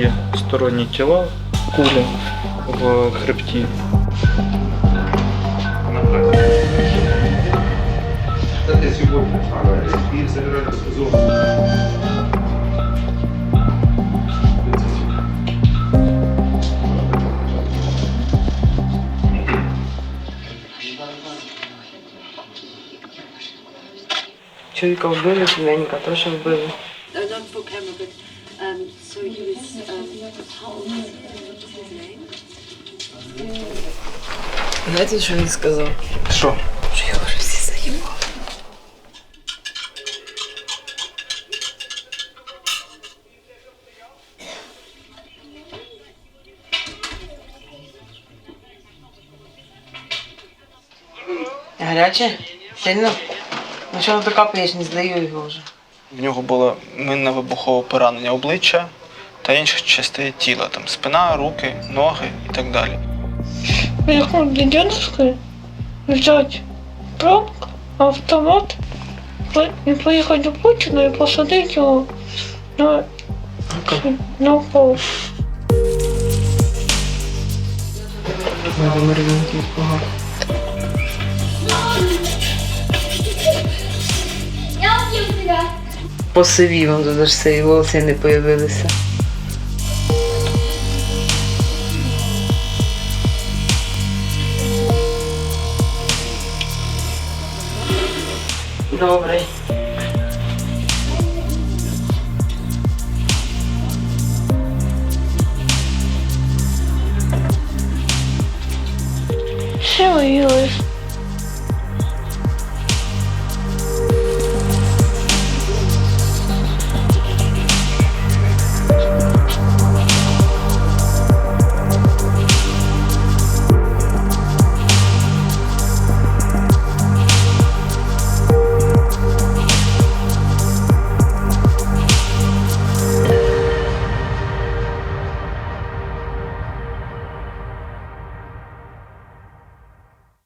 є сторонні тіла, кулі в хребті. Чоловіка вбили, племянника теж вбили. Um, so he was. Um, how old was his name? Знаєте, що він сказав? Що? Що його вже всі заїбали. Гаряче? Сильно? Ну що ти капаєш, не здаю його вже. В нього було минне вибухове поранення обличчя та інших частин тіла, там спина, руки, ноги і так далі. Приехал для дедушки взять пробку, автомат по- и поехать до Путина и посадить его на, на пол. Надо посивів, туди ж це і волоси не з'явилися. Добрий. Що